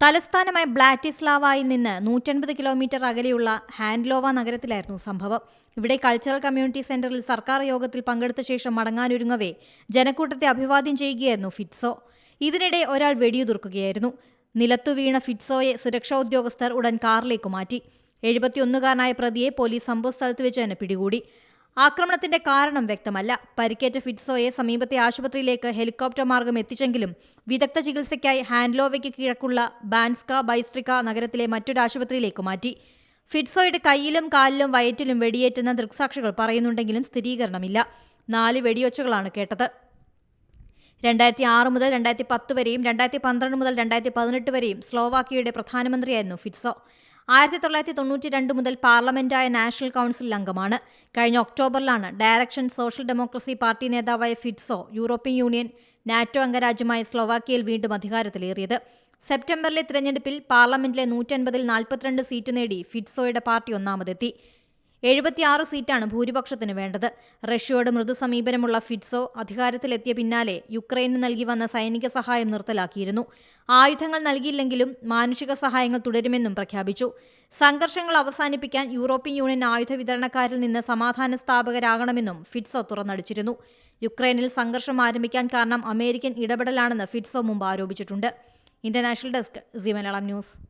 തലസ്ഥാനമായ ബ്ലാറ്റിസ്ലാവായിൽ നിന്ന് നൂറ്റൻപത് കിലോമീറ്റർ അകലെയുള്ള ഹാൻഡ്ലോവ നഗരത്തിലായിരുന്നു സംഭവം. ഇവിടെ കൾച്ചറൽ കമ്മ്യൂണിറ്റി സെന്ററിൽ സർക്കാർ യോഗത്തിൽ പങ്കെടുത്ത ശേഷം മടങ്ങാനൊരുങ്ങവേ ജനക്കൂട്ടത്തെ അഭിവാദ്യം ചെയ്യുകയായിരുന്നു ഫിറ്റ്സോ. ഇതിനിടെ ഒരാൾ വെടിയുതിർക്കുകയായിരുന്നു. നിലത്തു വീണ ഫിറ്റ്സോയെ സുരക്ഷാ ഉദ്യോഗസ്ഥർ ഉടൻ കാറിലേക്ക് മാറ്റി. എഴുപത്തിയൊന്നുകാരനായ പ്രതിയെ പോലീസ് സംഭവസ്ഥലത്ത് വെച്ച് തന്നെ പിടികൂടി. ആക്രമണത്തിന്റെ കാരണം വ്യക്തമല്ല. പരിക്കേറ്റ ഫിറ്റ്സോയെ സമീപത്തെ ആശുപത്രിയിലേക്ക് ഹെലികോപ്റ്റർ മാർഗം എത്തിച്ചെങ്കിലും വിദഗ്ധ ചികിത്സയ്ക്കായി ഹാൻഡ്ലോവയ്ക്ക് കിഴക്കുള്ള ബാൻസ്ക ബൈസ്ട്രിക്ക നഗരത്തിലെ മറ്റൊരു ആശുപത്രിയിലേക്ക് മാറ്റി. ഫിറ്റ്സോയുടെ കയ്യിലും കാലിലും വയറ്റിലും വെടിയേറ്റെന്ന ദൃക്സാക്ഷികൾ പറയുന്നുണ്ടെങ്കിലും സ്ഥിരീകരണമില്ല. നാല് വെടിയൊച്ചകളാണ് കേട്ടത്. രണ്ടായിരത്തി ആറ് മുതൽ രണ്ടായിരത്തി പത്ത് വരെയും രണ്ടായിരത്തി പന്ത്രണ്ട് മുതൽ രണ്ടായിരത്തി പതിനെട്ട് വരെയും സ്ലോവാക്കിയയുടെ പ്രധാനമന്ത്രിയായിരുന്നു ഫിറ്റ്സോ. ആയിരത്തി തൊള്ളായിരത്തി തൊണ്ണൂറ്റി രണ്ട് മുതൽ പാർലമെന്റായ നാഷണൽ കൗൺസിൽ അംഗമാണ്. കഴിഞ്ഞ ഒക്ടോബറിലാണ് ഡയറക്ഷൻ സോഷ്യൽ ഡെമോക്രസി പാർട്ടി നേതാവായ ഫിറ്റ്സോ യൂറോപ്യൻ യൂണിയൻ നാറ്റോ അംഗരാജ്യമായ സ്ലോവാക്കിയയിൽ വീണ്ടും അധികാരത്തിലേറിയത്. സെപ്റ്റംബറിലെ തിരഞ്ഞെടുപ്പിൽ പാർലമെന്റിലെ നൂറ്റൻപതിൽ നാൽപ്പത്തിരണ്ട് സീറ്റ് നേടി ഫിറ്റ്സോയുടെ പാർട്ടി ഒന്നാമതെത്തി. എഴുപത്തിയാറ് സീറ്റാണ് ഭൂരിപക്ഷത്തിന് വേണ്ടത്. റഷ്യയോട് മൃദു സമീപനമുള്ള ഫിറ്റ്സോ അധികാരത്തിലെത്തിയ പിന്നാലെ യുക്രൈന് നൽകി വന്ന സൈനിക സഹായം നിർത്തലാക്കിയിരുന്നു. ആയുധങ്ങൾ നൽകിയില്ലെങ്കിലും മാനുഷിക സഹായങ്ങൾ തുടരുമെന്നും പ്രഖ്യാപിച്ചു. സംഘർഷങ്ങൾ അവസാനിപ്പിക്കാൻ യൂറോപ്യൻ യൂണിയൻ ആയുധ വിതരണക്കാരിൽ നിന്ന് സമാധാന സ്ഥാപകരാകണമെന്നും ഫിറ്റ്സോ തുറന്നടിച്ചിരുന്നു. യുക്രൈനിൽ സംഘർഷം ആരംഭിക്കാൻ കാരണം അമേരിക്കൻ ഇടപെടലാണെന്ന് ഫിറ്റ്സോ മുമ്പ് ആരോപിച്ചിട്ടുണ്ട്. International desk Zee Malayalam news.